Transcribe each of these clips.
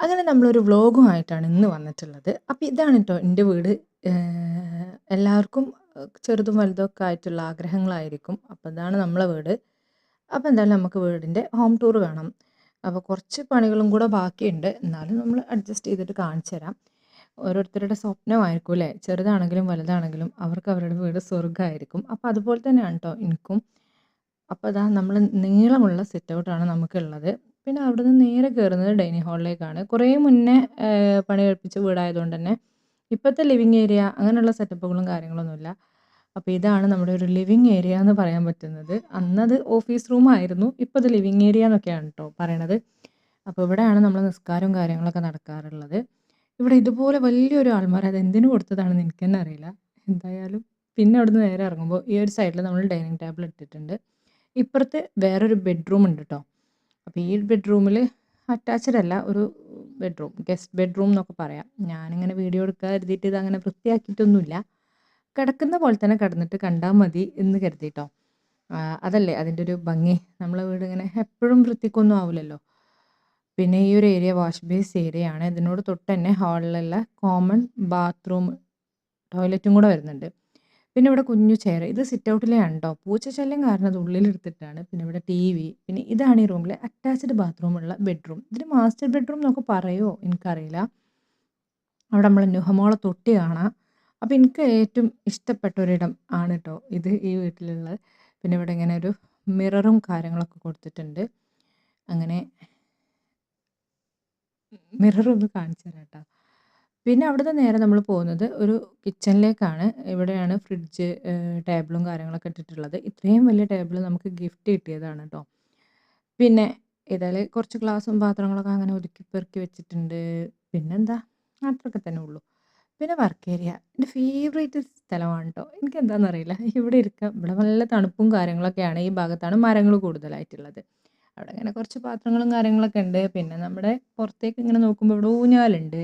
അങ്ങനെ നമ്മളൊരു വ്ളോഗുമായിട്ടാണ് ഇന്ന് വന്നിട്ടുള്ളത്. അപ്പോൾ ഇതാണ് കേട്ടോ എന്റെ വീട്. എല്ലാവർക്കും ചെറുതും വലുതൊക്കെ ആയിട്ടുള്ള ആഗ്രഹങ്ങളായിരിക്കും. അപ്പോൾ ഇതാണ് നമ്മളെ വീട്. അപ്പോൾ എന്തായാലും നമുക്ക് വീടിന്റെ ഹോം ടൂർ വേണം. അപ്പോൾ കുറച്ച് പണികളും കൂടെ ബാക്കിയുണ്ട്. എന്നാലും നമ്മൾ അഡ്ജസ്റ്റ് ചെയ്തിട്ട് കാണിച്ചു തരാം. ഓരോരുത്തരുടെ സ്വപ്നമായിരിക്കും അല്ലേ? ചെറുതാണെങ്കിലും വലുതാണെങ്കിലും അവർക്ക് അവരുടെ വീട് സ്വർഗമായിരിക്കും. അപ്പോൾ അതുപോലെ തന്നെയാണ് കേട്ടോ എനിക്കും. അപ്പോൾ അതാ നമ്മൾ നീളമുള്ള സിറ്റ് ഔട്ടാണ് നമുക്കുള്ളത്. പിന്നെ അവിടുന്ന് നേരെ കയറുന്നത് ഡൈനിങ് ഹാളിലേക്കാണ്. കുറേ മുന്നേ പണി കഴിപ്പിച്ച വീടായതുകൊണ്ട് തന്നെ ഇപ്പോഴത്തെ ലിവിങ് ഏരിയ അങ്ങനെയുള്ള സെറ്റപ്പുകളും കാര്യങ്ങളൊന്നുമില്ല. അപ്പോൾ ഇതാണ് നമ്മുടെ ഒരു ലിവിങ് ഏരിയ എന്ന് പറയാൻ പറ്റുന്നത്. അന്നത് ഓഫീസ് റൂം ആയിരുന്നു ഇപ്പോൾ ഇത് ലിവിങ് ഏരിയ എന്നൊക്കെയാണ് കേട്ടോ പറയണത്. അപ്പോൾ ഇവിടെയാണ് നമ്മൾ നിസ്കാരവും കാര്യങ്ങളൊക്കെ നടക്കാറുള്ളത്. ഇവിടെ ഇതുപോലെ വലിയൊരു ആൾമാർ അത് എന്തിനു കൊടുത്തതാണെന്ന് എനിക്ക് തന്നെ അറിയില്ല. എന്തായാലും പിന്നെ അവിടുന്ന് നേരെ ഇറങ്ങുമ്പോൾ ഈ ഒരു സൈഡിൽ നമ്മൾ ഡൈനിങ് ടേബിൾ ഇട്ടിട്ടുണ്ട്. ഇപ്പുറത്ത് വേറൊരു ബെഡ്റൂം ഉണ്ട് കേട്ടോ. അപ്പോൾ ഈ ബെഡ്റൂമിൽ അറ്റാച്ച്ഡ് അല്ല ഒരു ബെഡ്റൂം ഗസ്റ്റ് ബെഡ്റൂം എന്നൊക്കെ പറയാം. ഞാനിങ്ങനെ വീഡിയോ എടുക്കാൻ കരുതിയിട്ട് ഇത് അങ്ങനെ വൃത്തിയാക്കിയിട്ടൊന്നുമില്ല. കിടക്കുന്ന പോലെ തന്നെ കിടന്നിട്ട് കണ്ടാൽ മതി എന്ന് കരുതിയിട്ടോ അതല്ലേ അതിന്റെ ഒരു ഭംഗി. നമ്മളെ വീട് ഇങ്ങനെ എപ്പോഴും വൃത്തിക്കൊന്നും ആവില്ലല്ലോ. പിന്നെ ഈ ഒരു ഏരിയ വാഷ് ബേസ് ഏരിയ ആണ്. ഇതിനോട് തൊട്ട് തന്നെ ഹാളിലുള്ള കോമൺ ബാത്റൂം ടോയ്ലറ്റും കൂടെ വരുന്നുണ്ട്. പിന്നെ ഇവിടെ കുഞ്ഞു ചെയർ ഇത് സിറ്റ് ഔട്ടിലേ ഉണ്ടോ? പൂച്ച പൂച്ചശല്യം കാരണം അത് ഉള്ളിലെടുത്തിട്ടാണ്. പിന്നെ ഇവിടെ ടി വി പിന്നെ ഇതാണ് ഈ റൂമിലെ അറ്റാച്ച്ഡ് ബാത്റൂമുള്ള ബെഡ്റൂം ഇതിന് മാസ്റ്റർ ബെഡ്റൂം എന്നൊക്കെ പറയുമോ എനിക്കറിയില്ല. അവിടെ നമ്മൾ നുഹമോളെ തൊട്ടി കാണാം. അപ്പോൾ എനിക്ക് ഏറ്റവും ഇഷ്ടപ്പെട്ട ഒരിടം ആണ് കേട്ടോ ഇത് ഈ വീട്ടിലുള്ളത്. പിന്നെ ഇവിടെ ഇങ്ങനെ ഒരു മിററും കാര്യങ്ങളൊക്കെ കൊടുത്തിട്ടുണ്ട്. അങ്ങനെ മിറർ ഒന്ന് കാണിച്ചു തരാം കേട്ടോ പിന്നെ അവിടുന്ന് നേരെ നമ്മൾ പോകുന്നത് ഒരു കിച്ചണിലേക്കാണ്. ഇവിടെയാണ് ഫ്രിഡ്ജ് ടേബിളും കാര്യങ്ങളൊക്കെ ഇട്ടിട്ടുള്ളത്. ഇത്രയും വലിയ ടേബിൾ നമുക്ക് ഗിഫ്റ്റ് കിട്ടിയതാണ് കേട്ടോ പിന്നെ ഇതിൽ കുറച്ച് ഗ്ലാസും പാത്രങ്ങളൊക്കെ അങ്ങനെ ഒതുക്കി പെറുക്കി വെച്ചിട്ടുണ്ട്. പിന്നെന്താ? അത്രയൊക്കെ തന്നെ ഉള്ളൂ. പിന്നെ വർക്ക് ഏരിയ. എന്റെ ഫേവറേറ്റ് സ്ഥലമാണ് കേട്ടോ എനിക്ക് എന്താണെന്നറിയില്ല ഇവിടെ ഇരിക്കാം ഇവിടെ നല്ല തണുപ്പും കാര്യങ്ങളൊക്കെയാണ് ഈ ഭാഗത്താണ് മരങ്ങൾ കൂടുതലായിട്ടുള്ളത്. അവിടെ ഇങ്ങനെ കുറച്ച് പാത്രങ്ങളും കാര്യങ്ങളൊക്കെ ഉണ്ട്. പിന്നെ നമ്മുടെ പുറത്തേക്ക് ഇങ്ങനെ നോക്കുമ്പോൾ ഇവിടെ ഊഞ്ഞാലുണ്ട്.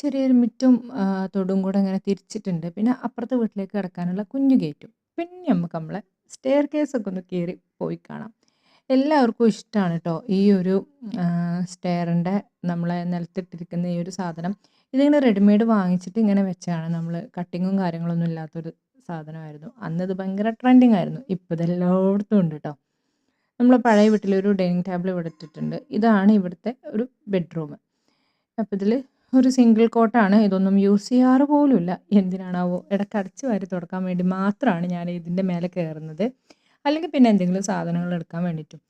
ചെറിയൊരു മുറ്റും തൊടും കൂടെ ഇങ്ങനെ തിരിച്ചിട്ടുണ്ട്. പിന്നെ അപ്പുറത്തെ വീട്ടിലേക്ക് കിടക്കാനുള്ള കുഞ്ഞു ഗേറ്റും. പിന്നെ നമുക്ക് നമ്മളെ സ്റ്റെയർ കേസൊക്കെ ഒന്ന് കയറി പോയി കാണാം. എല്ലാവർക്കും ഇഷ്ടമാണ് കേട്ടോ ഈ ഒരു സ്റ്റെയറിന്റെ നമ്മളെ നിലത്തിട്ടിരിക്കുന്ന ഈ ഒരു സാധനം. ഇതിങ്ങനെ റെഡിമെയ്ഡ് വാങ്ങിച്ചിട്ട് ഇങ്ങനെ വെച്ചാണ് നമ്മൾ കട്ടിങ്ങും കാര്യങ്ങളൊന്നും ഇല്ലാത്തൊരു സാധനമായിരുന്നു. അന്ന് ഇത് ഭയങ്കര ട്രെൻഡിങ് ആയിരുന്നു. ഇപ്പോൾ ഇതെല്ലായിടത്തും ഉണ്ട് കേട്ടോ നമ്മൾ പഴയ വീട്ടിലൊരു ഡൈനിങ് ടേബിൾ ഇവിടെ ഇട്ടിട്ടുണ്ട്. ഇതാണ് ഇവിടുത്തെ ഒരു ബെഡ്റൂം അപ്പോൾ ഇതിൽ ഒരു സിംഗിൾ കോട്ടാണ് ഇതൊന്നും യൂസ് ചെയ്യാറ് പോലുമില്ല. എന്തിനാണാവോ? ഇടയ്ക്ക് അടിച്ച് വാരി തുടക്കാൻ വേണ്ടി മാത്രമാണ് ഞാൻ ഇതിന്റെ മേലെ കയറുന്നത് അല്ലെങ്കിൽ പിന്നെ എന്തെങ്കിലും സാധനങ്ങൾ എടുക്കാൻ വേണ്ടിയിട്ടും.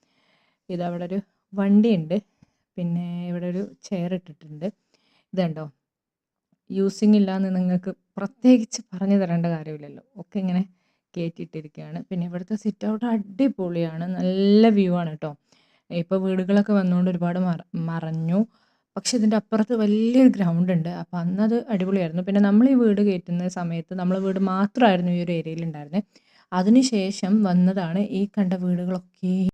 ഇതവിടെ ഒരു വണ്ടിയുണ്ട്. പിന്നെ ഇവിടെ ഒരു ചെയർ ഇട്ടിട്ടുണ്ട്. ഇതുണ്ടോ? യൂസിങ് ഇല്ലാന്ന് നിങ്ങൾക്ക് പ്രത്യേകിച്ച് പറഞ്ഞു തരേണ്ട കാര്യമില്ലല്ലോ. ഒക്കെ ഇങ്ങനെ കയറ്റിയിട്ടിരിക്കുകയാണ് പിന്നെ ഇവിടുത്തെ സിറ്റ് ഔട്ട് അടിപൊളിയാണ്. നല്ല വ്യൂ ആണ് കേട്ടോ. ഇപ്പോൾ വീടുകളൊക്കെ വന്നുകൊണ്ട് ഒരുപാട് മറ മറഞ്ഞു. പക്ഷെ ഇതിന്റെ അപ്പുറത്ത് വലിയൊരു ഗ്രൗണ്ട് ഉണ്ട്. അപ്പോൾ അന്നത് അടിപൊളിയായിരുന്നു. പിന്നെ നമ്മൾ ഈ വീട് കയറ്റുന്ന സമയത്ത് നമ്മളെ വീട് മാത്രമായിരുന്നു ഈ ഒരു ഏരിയയിൽ ഉണ്ടായിരുന്നത് അതിനുശേഷം വന്നതാണ് ഈ കണ്ട വീടുകളൊക്കെ